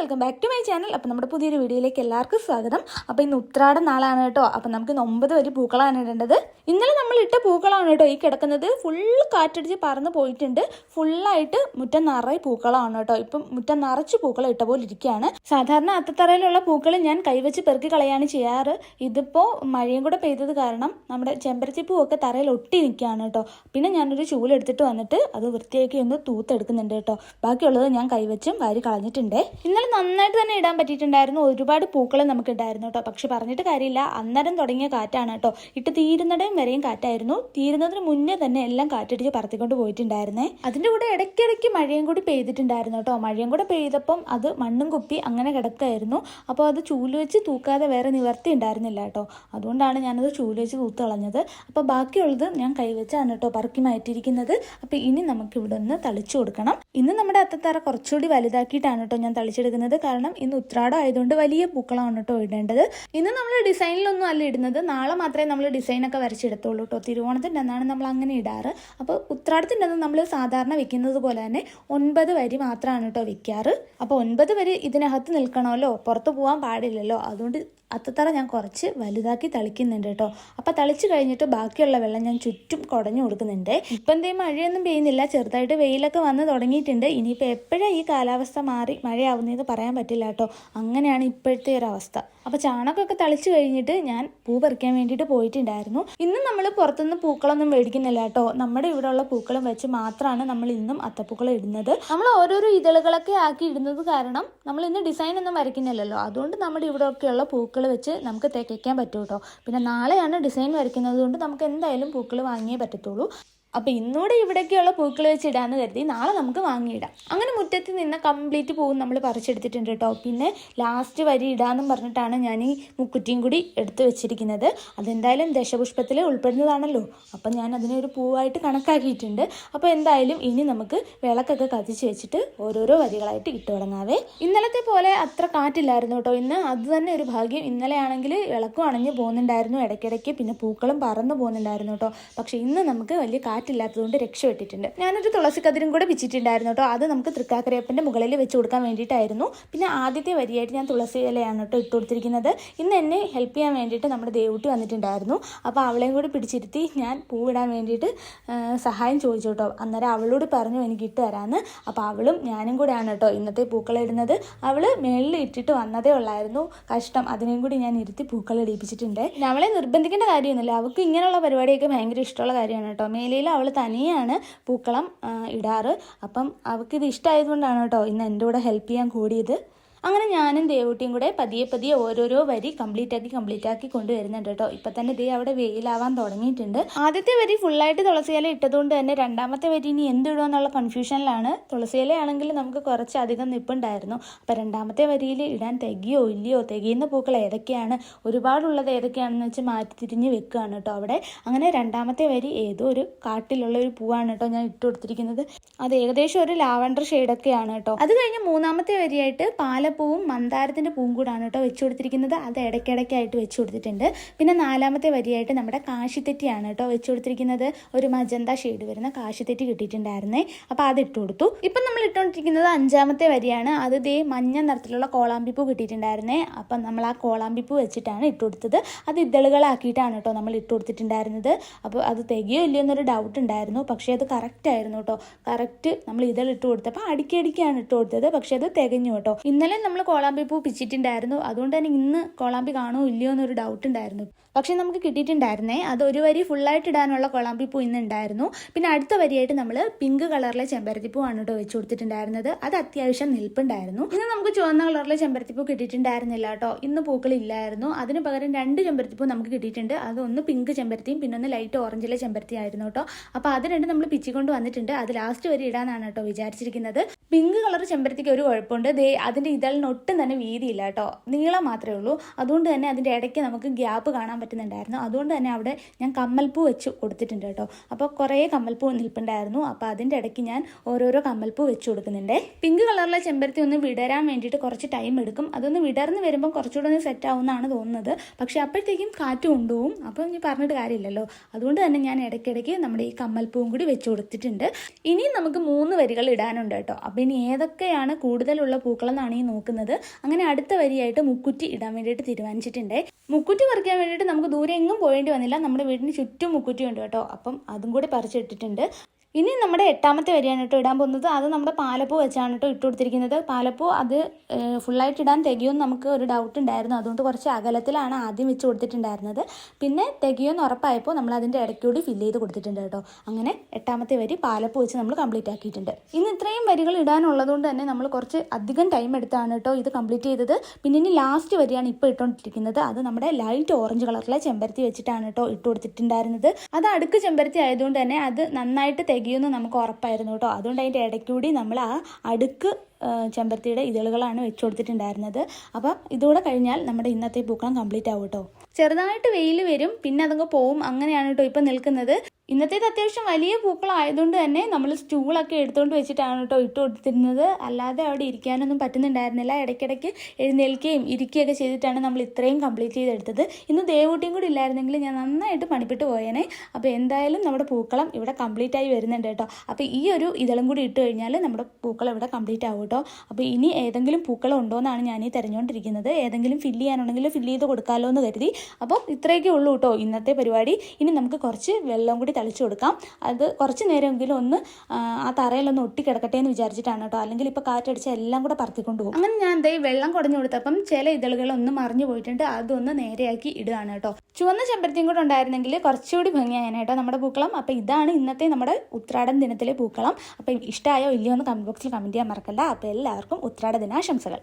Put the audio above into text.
Welcome back to my channel അപ്പോൾ നമ്മുടെ പുതിയൊരു വീഡിയോയിലേക്ക് എല്ലാവർക്കും സ്വാഗതം. അപ്പോൾ ഇന്ന് ഉത്രാട നാളാണ് കേട്ടോ. അപ്പോൾ നമുക്ക് ഇന്ന് ഒമ്പത് വരെ പൂക്കളാണ് ഇടേണ്ടത്. ഇന്നലെ നമ്മൾ ഇട്ട പൂക്കളാണ് കേട്ടോ ഈ കിടക്കുന്നത്. ഫുള്ള് കാറ്റടിച്ച് പറന്ന് പോയിട്ടുണ്ട്. ഫുള്ളായിട്ട് മുറ്റം നിറയെ പൂക്കളാണ് കേട്ടോ. ഇപ്പം മുറ്റം നിറച്ച് പൂക്കൾ ഇട്ട പോലെ ഇരിക്കുകയാണ്. സാധാരണ അത്തത്തറയിലുള്ള പൂക്കൾ ഞാൻ കൈവച്ച് പെറുക്കി കളയാണ് ചെയ്യാറ്. ഇതിപ്പോൾ മഴയും കൂടെ പെയ്തത് കാരണം നമ്മുടെ ചെമ്പരത്തി പൂവൊക്കെ തറയിൽ ഒട്ടി നിൽക്കുകയാണ് കേട്ടോ. പിന്നെ ഞാനൊരു ചൂലെടുത്തിട്ട് വന്നിട്ട് അത് വൃത്തിയാക്കി ഒന്ന് തൂത്തെടുക്കുന്നുണ്ട് കേട്ടോ. ബാക്കിയുള്ളത് ഞാൻ കൈവച്ചും വാരി കളഞ്ഞിട്ടുണ്ട്. ഇന്നലെ നന്നായിട്ട് തന്നെ ഇടാൻ പറ്റിയിട്ടുണ്ടായിരുന്നു. ഒരുപാട് പൂക്കൾ നമുക്ക് ഉണ്ടായിരുന്നു കേട്ടോ. പക്ഷെ പറഞ്ഞിട്ട് കാര്യമില്ല. അന്നേരം തുടങ്ങിയ കാറ്റാണ് കേട്ടോ. ഇട്ട് തീരുന്നിടം വരെയും കാറ്റായിരുന്നു. തീരുന്നതിന് മുന്നേ തന്നെ എല്ലാം കാറ്റടിച്ച് പറത്തിക്കൊണ്ട് പോയിട്ടുണ്ടായിരുന്നേ. അതിന്റെ കൂടെ ഇടയ്ക്കിടയ്ക്ക് മഴയും കൂടി പെയ്തിട്ടുണ്ടായിരുന്നു കേട്ടോ. മഴയും കൂടെ പെയ്തപ്പം അത് മണ്ണും കുപ്പി അങ്ങനെ കിടക്കായിരുന്നു. അപ്പോൾ അത് ചൂൽ വെച്ച് തൂക്കാതെ വേറെ നിവർത്തി ഉണ്ടായിരുന്നില്ല കേട്ടോ. അതുകൊണ്ടാണ് ഞാനത് ചൂൽ വെച്ച് തൂത്ത് കളഞ്ഞത്. അപ്പോൾ ബാക്കിയുള്ളത് ഞാൻ കൈവച്ചാണ് കേട്ടോ പറക്കി മാറ്റിയിരിക്കുന്നത്. അപ്പോൾ ഇനി നമുക്ക് ഇവിടെ നിന്ന് തളിച്ചു കൊടുക്കണം. ഇന്ന് നമ്മുടെ അത്തത്തറ കുറച്ചുകൂടി വലുതാക്കിയിട്ടാണ് കേട്ടോ ഞാൻ തളിച്ചെടുക്കുന്നത്. കാരണം ഇന്ന് ഉത്രാടം ആയതുകൊണ്ട് വലിയ പൂക്കളാണ് കേട്ടോ ഇടേണ്ടത്. ഇന്ന് നമ്മൾ ഡിസൈനിലൊന്നും അല്ല ഇടുന്നത്. നാളെ മാത്രമേ നമ്മൾ ഡിസൈനൊക്കെ വരച്ചെടുത്തുള്ളൂ കേട്ടോ. തിരുവോണത്തിന്റെ അന്നാണ് നമ്മൾ അങ്ങനെ ഇടാറ്. അപ്പോൾ ഉത്രാടത്തിന്റെ അന്ന് നമ്മൾ സാധാരണ വെക്കുന്നത് പോലെ തന്നെ ഒൻപത് വരി മാത്രമാണ് കേട്ടോ വെക്കാറ് അപ്പോൾ ഒൻപത് വരി ഇതിനകത്ത് നിൽക്കണമല്ലോ. പുറത്ത് പോകാൻ പാടില്ലല്ലോ. അതുകൊണ്ട് അത്തത്തറ ഞാൻ കുറച്ച് വലുതാക്കി തളിക്കുന്നുണ്ട് കേട്ടോ. അപ്പോൾ തളിച്ച് കഴിഞ്ഞിട്ട് ബാക്കിയുള്ള വെള്ളം ഞാൻ ചുറ്റും കുടഞ്ഞു കൊടുക്കുന്നുണ്ട്. ഇപ്പം എന്തേ മഴയൊന്നും പെയ്യുന്നില്ല. ചെറുതായിട്ട് വെയിലൊക്കെ വന്ന് തുടങ്ങിയിട്ടുണ്ട്. ഇനിയിപ്പോൾ എപ്പോഴാണ് ഈ കാലാവസ്ഥ മാറി മഴയാവുന്നതെന്ന് പറയാൻ പറ്റില്ല കേട്ടോ. അങ്ങനെയാണ് ഇപ്പോഴത്തെ ഒരു അവസ്ഥ. അപ്പോൾ ചാണകമൊക്കെ തളിച്ച് കഴിഞ്ഞിട്ട് ഞാൻ പൂ പറിക്കാൻ വേണ്ടിയിട്ട് പോയിട്ടുണ്ടായിരുന്നു. ഇന്നും നമ്മൾ പുറത്തുനിന്ന് പൂക്കളൊന്നും മേടിക്കുന്നില്ല കേട്ടോ. നമ്മുടെ ഇവിടെയുള്ള പൂക്കളും വെച്ച് മാത്രമാണ് നമ്മൾ ഇന്നും അത്തപ്പൂക്കളം ഇടുന്നത്. നമ്മൾ ഓരോരോ ഇതളുകളൊക്കെ ആക്കി ഇടുന്നത് കാരണം നമ്മൾ ഇന്ന് ഡിസൈൻ ഒന്നും വരയ്ക്കുന്നില്ലല്ലോ. അതുകൊണ്ട് നമ്മുടെ ഇവിടെയൊക്കെയുള്ള പൂക്കൾ വെച്ച് നമുക്ക് തേക്കാൻ പറ്റും കേട്ടോ പിന്നെ നാളെയാണ് ഡിസൈൻ വരയ്ക്കുന്നത് കൊണ്ട് നമുക്ക് എന്തായാലും പൂക്കൾ വാങ്ങിയേ പറ്റത്തുള്ളൂ. അപ്പോൾ ഇന്നൂടെ ഇവിടേക്കുള്ള പൂക്കൾ വെച്ചിടാന്ന് കരുതി നാളെ നമുക്ക് വാങ്ങിയിടാം. അങ്ങനെ മുറ്റത്ത് നിന്ന് കംപ്ലീറ്റ് പൂവും നമ്മൾ പറിച്ചെടുത്തിട്ടുണ്ട് കേട്ടോ പിന്നെ ലാസ്റ്റ് വരി ഇടാന്നും പറഞ്ഞിട്ടാണ് ഞാൻ ഈ മുക്കുറ്റിയും കൂടി എടുത്തു വെച്ചിരിക്കുന്നത്. അതെന്തായാലും ദശപുഷ്പത്തിൽ ഉൾപ്പെടുന്നതാണല്ലോ. അപ്പം ഞാൻ അതിനെ ഒരു പൂവായിട്ട് കണക്കാക്കിയിട്ടുണ്ട്. അപ്പോൾ എന്തായാലും ഇനി നമുക്ക് വിളക്കൊക്കെ കത്തിച്ച് വെച്ചിട്ട് ഓരോരോ വരികളായിട്ട് ഇട്ട് തുടങ്ങാവേ. ഇന്നലത്തെ പോലെ അത്ര കാറ്റില്ലായിരുന്നു കേട്ടോ ഇന്ന് അത് തന്നെ ഒരു ഭാഗ്യം. ഇന്നലെ ആണെങ്കിൽ വിളക്കും അണഞ്ഞു പോകുന്നുണ്ടായിരുന്നു. ഇടയ്ക്കിടയ്ക്ക് പിന്നെ പൂക്കളും പറന്നു പോകുന്നുണ്ടായിരുന്നു കേട്ടോ പക്ഷേ ഇന്ന് നമുക്ക് വലിയ കാറ്റില്ലാത്തതുകൊണ്ട് രക്ഷപ്പെട്ടിട്ടുണ്ട്. ഞാനൊരു തുളസി കതിരും കൂടെ വെച്ചിട്ടുണ്ടായിരുന്നു കേട്ടോ. അത് നമുക്ക് തൃക്കാക്കരയപ്പന്റെ മുകളിൽ വെച്ച് കൊടുക്കാൻ വേണ്ടിയിട്ടായിരുന്നു. പിന്നെ ആദ്യത്തെ വരിയായിട്ട് ഞാൻ തുളസി ഇലയാണ് കേട്ടോ ഇട്ട് കൊടുത്തിരിക്കുന്നത്. ഇന്ന് എന്നെ ഹെൽപ്പ് ചെയ്യാൻ വേണ്ടിയിട്ട് നമ്മുടെ ദേവൂട്ടി വന്നിട്ടുണ്ടായിരുന്നു. അപ്പോൾ അവളെയും കൂടി പിടിച്ചിരുത്തി ഞാൻ പൂവിടാൻ വേണ്ടിയിട്ട് സഹായം ചോദിച്ചു കേട്ടോ. അന്നേരം അവളോട് പറഞ്ഞു എനിക്ക് ഇട്ട് തരാമെന്ന് അപ്പോൾ അവളും ഞാനും കൂടെയാണ് കേട്ടോ ഇന്നത്തെ പൂക്കളിടുന്നത് അവൾ മേളിൽ ഇട്ടിട്ട് വന്നതേ ഉള്ളായിരുന്നു. കഷ്ടം. അതിനെയും കൂടി ഞാൻ ഇരുത്തി പൂക്കളെ ഇടിപ്പിച്ചിട്ടുണ്ട്. അവളെ നിർബന്ധിക്കേണ്ട കാര്യമൊന്നുമില്ല. അവൾക്ക് ഇങ്ങനെയുള്ള പരിപാടിയൊക്കെ ഭയങ്കര ഇഷ്ടമുള്ള കാര്യമാണ് കേട്ടോ. മേലയിൽ അവൾ തനിയാണ് പൂക്കളം ഇടാറ്. അപ്പം അവൾക്കിത് ഇഷ്ടമായതുകൊണ്ടാണ് കേട്ടോ ഇന്ന് എന്റെ കൂടെ ഹെൽപ്പ് ചെയ്യാൻ കൂടിയത്. അങ്ങനെ ഞാനും ദേവൂട്ടിയും കൂടെ പതിയെ പതിയെ ഓരോരോ വരി കംപ്ലീറ്റ് ആക്കി കംപ്ലീറ്റ് ആക്കി കൊണ്ടുവരുന്നുണ്ട് കേട്ടോ. ഇപ്പം തന്നെ ദേ അവിടെ വെയിലാവാൻ തുടങ്ങിയിട്ടുണ്ട്. ആദ്യത്തെ വരി ഫുള്ളായിട്ട് തുളസിയില ഇട്ടതുകൊണ്ട് തന്നെ രണ്ടാമത്തെ വരി ഇനി എന്തിടുമെന്നുള്ള കൺഫ്യൂഷനിലാണ് തുളസിയിലയാണെങ്കിൽ നമുക്ക് കുറച്ച് അധികം നിപ്പുണ്ടായിരുന്നു. അപ്പൊ രണ്ടാമത്തെ വരിയിൽ ഇടാൻ തികയോ ഇല്ലയോ തികയുന്ന പൂക്കൾ ഏതൊക്കെയാണ് ഒരുപാടുള്ളത് ഏതൊക്കെയാണെന്ന് വെച്ച് മാറ്റി തിരിഞ്ഞ് വെക്കുകയാണ് കേട്ടോ അവിടെ. അങ്ങനെ രണ്ടാമത്തെ വരി ഏതോ ഒരു കാട്ടിലുള്ള ഒരു പൂവാണ് കേട്ടോ ഞാൻ ഇട്ട് കൊടുത്തിരിക്കുന്നത്. അത് ഏകദേശം ഒരു ലാവണ്ടർ ഷെയ്ഡൊക്കെയാണ് കേട്ടോ. അത് കഴിഞ്ഞ് മൂന്നാമത്തെ വരിയായിട്ട് പാലപ്പൂവും മന്ദാരത്തിന്റെ പൂവും കൂടാണ് കേട്ടോ വെച്ച് കൊടുത്തിരിക്കുന്നത്. അത് ഇടയ്ക്കിടയ്ക്കായിട്ട് വെച്ച് കൊടുത്തിട്ടുണ്ട്. പിന്നെ നാലാമത്തെ വരിയായിട്ട് നമ്മുടെ കാശിത്തെറ്റിയാണ് കേട്ടോ വെച്ച് കൊടുത്തിരിക്കുന്നത്. ഒരു മജന്ത ഷെയ്ഡ് വരുന്ന കാശിത്തെറ്റി കിട്ടിയിട്ടുണ്ടായിരുന്നേ. അപ്പോൾ അത് ഇട്ട് കൊടുത്തു. ഇപ്പം നമ്മൾ ഇട്ടുകൊണ്ടിരിക്കുന്നത് അഞ്ചാമത്തെ വരിയാണ്. അത് ദേ മഞ്ഞ നിറത്തിലുള്ള കോളാമ്പിപ്പൂ കിട്ടിയിട്ടുണ്ടായിരുന്നേ. അപ്പം നമ്മൾ ആ കോളാമ്പിപ്പൂ വെച്ചിട്ടാണ് ഇട്ട് കൊടുത്തത്. അത് ഇതളുകളാക്കിയിട്ടാണ് കേട്ടോ നമ്മൾ ഇട്ട് കൊടുത്തിട്ടുണ്ടായിരുന്നത്. അപ്പോൾ അത് തികയോ ഇല്ലയോ എന്നൊരു ഡൗട്ട് ഉണ്ടായിരുന്നു. പക്ഷേ അത് കറക്റ്റ് ആയിരുന്നു കേട്ടോ. കറക്റ്റ് നമ്മൾ ഇതൾ ഇട്ട് കൊടുത്തപ്പോൾ അടിക്കടിക്കാണ് ഇട്ട് കൊടുത്തത്. പക്ഷേ അത് തികഞ്ഞു കേട്ടോ. ഇന്നലെ നമ്മൾ കോളാമ്പി പൂ പിച്ചിട്ടുണ്ടായിരുന്നു. അതുകൊണ്ട് തന്നെ ഇന്ന് കോളാമ്പി കാണുമോ ഇല്ലയോ എന്നൊരു ഡൗട്ട് ഉണ്ടായിരുന്നു. പക്ഷെ നമുക്ക് കിട്ടിയിട്ടുണ്ടായിരുന്നേ. അത് ഒരു വരി ഫുള്ളായിട്ട് ഇടാനുള്ള കോളാമ്പി പൂ ഇന്ന് ഉണ്ടായിരുന്നു. പിന്നെ അടുത്ത വരിയായിട്ട് നമ്മൾ പിങ്ക് കളറിലെ ചെമ്പരത്തിപ്പൂ ആണ് കേട്ടോ വെച്ച് കൊടുത്തിട്ടുണ്ടായിരുന്നത്. അത് അത്യാവശ്യം നിൽപ്പുണ്ടായിരുന്നു. ഇന്ന് നമുക്ക് ചുവന്ന കളറിലെ ചെമ്പരത്തിപ്പൂ കിട്ടിയിട്ടുണ്ടായിരുന്നില്ല കേട്ടോ. ഇന്ന് പൂക്കളില്ലായിരുന്നു അതിന് പകരം രണ്ട് ചെമ്പരത്തി പൂ നമുക്ക് കിട്ടിയിട്ടുണ്ട്. അത് ഒന്ന് പിങ്ക് ചെമ്പരത്തിയും പിന്നെ ഒന്ന് ലൈറ്റ് ഓറഞ്ചിലെ ചെമ്പരത്തി ആയിരുന്നു കേട്ടോ. അപ്പോൾ അത് രണ്ട് നമ്മൾ പിച്ചിക്കൊണ്ട് വന്നിട്ടുണ്ട്. അത് ലാസ്റ്റ് വരി ഇടാനാണ് കേട്ടോ വിചാരിച്ചിരിക്കുന്നത്. പിങ്ക് കളർ ചെമ്പരത്തിക്ക് ഒരു കുഴപ്പമുണ്ട്. ദേ അതിന്റെ ഇതളിന് ഒട്ടും തന്നെ വീതിയില്ല കേട്ടോ. നീളം മാത്രമേ ഉള്ളൂ. അതുകൊണ്ട് തന്നെ അതിന്റെ ഇടയ്ക്ക് നമുക്ക് ഗ്യാപ്പ് കാണാൻ പറ്റുന്നുണ്ടായിരുന്നു. അതുകൊണ്ട് തന്നെ അവിടെ ഞാൻ കമ്മൽപ്പൂ വെച്ച് കൊടുത്തിട്ടുണ്ട് കേട്ടോ. അപ്പോൾ കുറേ കമ്മൽപ്പൂ നിൽപ്പുണ്ടായിരുന്നു. അപ്പോൾ അതിന്റെ ഇടയ്ക്ക് ഞാൻ ഓരോരോ കമ്മൽപ്പൂ വെച്ച് കൊടുക്കുന്നുണ്ട്. പിങ്ക് കളറിലെ ചെമ്പരത്തി ഒന്ന് വിടരാൻ വേണ്ടിയിട്ട് കുറച്ച് ടൈം എടുക്കും. അതൊന്ന് വിടർന്ന് വരുമ്പോൾ കുറച്ചുകൂടെ ഒന്ന് സെറ്റ് ആവുമെന്നാണ് തോന്നുന്നത്. പക്ഷേ അപ്പോഴത്തേക്കും കാറ്റ് കൊണ്ടുപോകും അപ്പോൾ ഇനി പറഞ്ഞിട്ട് കാര്യമില്ലല്ലോ. അതുകൊണ്ട് തന്നെ ഞാൻ ഇടയ്ക്കിടയ്ക്ക് നമ്മുടെ ഈ കമ്മൽപ്പൂവും കൂടി വെച്ച് കൊടുത്തിട്ടുണ്ട്. ഇനിയും നമുക്ക് മൂന്ന് വരികൾ ഇടാനുണ്ട് കേട്ടോ. അപ്പോൾ ഇനി ഏതൊക്കെയാണ് കൂടുതലുള്ള പൂക്കളെന്നാണ് ഈ നോക്കുന്നത്. അങ്ങനെ അടുത്ത വരിയായിട്ട് മുക്കുറ്റി ഇടാൻ വേണ്ടിയിട്ട് തീരുമാനിച്ചിട്ടുണ്ട്. മുക്കുറ്റി പറിക്കാൻ വേണ്ടിയിട്ട് നമുക്ക് ദൂരെ എങ്ങും പോകേണ്ടി വന്നില്ല. നമ്മുടെ വീടിന് ചുറ്റും മുക്കുറ്റി ഉണ്ട് കേട്ടോ. അപ്പം അതും കൂടി പറിച്ചിട്ടിട്ടുണ്ട്. ഇനി നമ്മുടെ എട്ടാമത്തെ വരിയാണ് കേട്ടോ ഇടാൻ പോകുന്നത്. അത് നമ്മുടെ പാലപ്പൂ വെച്ചാണ് കേട്ടോ ഇട്ട് കൊടുത്തിരിക്കുന്നത്. പാലപ്പൂ അത് ഫുള്ളായിട്ട് ഇടാൻ തികയുമെന്ന് നമുക്ക് ഒരു ഡൗട്ട് ഉണ്ടായിരുന്നു. അതുകൊണ്ട് കുറച്ച് അകലത്തിലാണ് ആദ്യം വെച്ച് കൊടുത്തിട്ടുണ്ടായിരുന്നത്. പിന്നെ തികയുമെന്ന് ഉറപ്പായപ്പോൾ നമ്മൾ അതിന്റെ ഇടയ്ക്കൂടി ഫില്ല് ചെയ്ത് കൊടുത്തിട്ടുണ്ട് കേട്ടോ. അങ്ങനെ എട്ടാമത്തെ വരി പാലപ്പൂ വെച്ച് നമ്മൾ കംപ്ലീറ്റ് ആക്കിയിട്ടുണ്ട്. ഇന്ന് ഇത്രയും വരികൾ ഇടാനുള്ളതുകൊണ്ട് തന്നെ നമ്മൾ കുറച്ച് അധികം ടൈം എടുത്താണ് കേട്ടോ ഇത് കംപ്ലീറ്റ് ചെയ്തത്. പിന്നെ ഇനി ലാസ്റ്റ് വരിയാണ് ഇപ്പോൾ ഇട്ടുകൊണ്ടിരിക്കുന്നത്. അത് നമ്മുടെ ലൈറ്റ് ഓറഞ്ച് കളറിലെ ചെമ്പരത്തി വെച്ചിട്ടാണ് കേട്ടോ ഇട്ട് കൊടുത്തിട്ടുണ്ടായിരുന്നത്. അത് അടുക്ക് ചെമ്പരത്തി ആയതുകൊണ്ട് തന്നെ അത് നന്നായിട്ട് തികയുമെന്ന് നമുക്ക് ഉറപ്പായിരുന്നു കേട്ടോ. അതുകൊണ്ട് അതിന്റെ ഇടയ്ക്കൂടി നമ്മൾ ആ അടുക്ക് ചെമ്പരത്തിയുടെ ഇതളുകളാണ് വെച്ചു കൊടുത്തിട്ടുണ്ടായിരുന്നത്. അപ്പം ഇതുകൂടെ കഴിഞ്ഞാൽ നമ്മുടെ ഇന്നത്തെ പൂക്കളം കംപ്ലീറ്റ് ആവും കേട്ടോ. ചെറുതായിട്ട് വെയിൽ വരും പിന്നെ അതങ്ങ് പോവും. അങ്ങനെയാണ് കേട്ടോ ഇപ്പം നിൽക്കുന്നത്. ഇന്നത്തേത് അത്യാവശ്യം വലിയ പൂക്കളായതുകൊണ്ട് തന്നെ നമ്മൾ സ്റ്റൂളൊക്കെ എടുത്തുകൊണ്ട് വെച്ചിട്ടാണ് കേട്ടോ ഇട്ട് കൊടുത്തിരുന്നത്. അല്ലാതെ അവിടെ ഇരിക്കാനൊന്നും പറ്റുന്നുണ്ടായിരുന്നില്ല. ഇടയ്ക്കിടയ്ക്ക് എഴുന്നേൽക്കുകയും ഇരിക്കുകയൊക്കെ ചെയ്തിട്ടാണ് നമ്മൾ ഇത്രയും കംപ്ലീറ്റ് ചെയ്തെടുത്തത്. ഇന്ന് ദേവൂട്ടിയും കൂടി ഇല്ലായിരുന്നെങ്കിൽ ഞാൻ നന്നായിട്ട് പണിപ്പെട്ട് പോയേനെ. അപ്പോൾ എന്തായാലും നമ്മുടെ പൂക്കളം ഇവിടെ കംപ്ലീറ്റ് ആയി വരുന്നുണ്ട് കേട്ടോ. അപ്പോൾ ഈ ഒരു ഇതളും കൂടി ഇട്ട് കഴിഞ്ഞാൽ നമ്മുടെ പൂക്കളം ഇവിടെ കംപ്ലീറ്റ് ആവും കേട്ടോ. അപ്പോൾ ഇനി ഏതെങ്കിലും പൂക്കളം ഉണ്ടോ എന്നാണ് ഞാൻ ഈ തിരഞ്ഞുകൊണ്ടിരിക്കുന്നത്. ഏതെങ്കിലും ഫില്ല് ചെയ്യാനുണ്ടെങ്കിൽ ഫില്ല് ചെയ്ത് കൊടുക്കാമല്ലോ എന്ന് കരുതി. അപ്പോൾ ഇത്രയൊക്കെ ഉള്ളൂ കേട്ടോ ഇന്നത്തെ പരിപാടി. ഇനി നമുക്ക് കുറച്ച് വെള്ളം കൂടി തളിച്ചു കൊടുക്കാം. അത് കുറച്ച് നേരമെങ്കിലും ഒന്ന് ആ, തറയിലൊന്ന് ഒട്ടി കിടക്കട്ടെ എന്ന് വിചാരിച്ചിട്ടാണ് കേട്ടോ. അല്ലെങ്കിൽ ഇപ്പോൾ കാറ്റടിച്ച് എല്ലാം കൂടെ പറത്തിക്കൊണ്ട് പോകും. അങ്ങനെ ഞാൻ ദേ വെള്ളം കുടഞ്ഞു കൊടുത്തപ്പം ചില ഇതളുകളൊന്ന് മറിഞ്ഞു പോയിട്ടുണ്ട്. അതൊന്ന് നേരെയാക്കി ഇടുകയാണ് കേട്ടോ. ചുവന്ന ചെമ്പരത്തിയും കൂടെ ഉണ്ടായിരുന്നെങ്കിൽ കുറച്ചുകൂടി ഭംഗിയായാണ് കേട്ടോ നമ്മുടെ പൂക്കളം. അപ്പോൾ ഇതാണ് ഇന്നത്തെ നമ്മുടെ ഉത്രാടൻ ദിനത്തിലെ പൂക്കളം. അപ്പം ഇഷ്ടമായോ ഇല്ലയോ എന്ന് കമന്റ് ബോക്സിൽ കമന്റ് ചെയ്യാൻ മറക്കല്ല. അപ്പോൾ എല്ലാവർക്കും ഉത്രാട ദിനാശംസകൾ.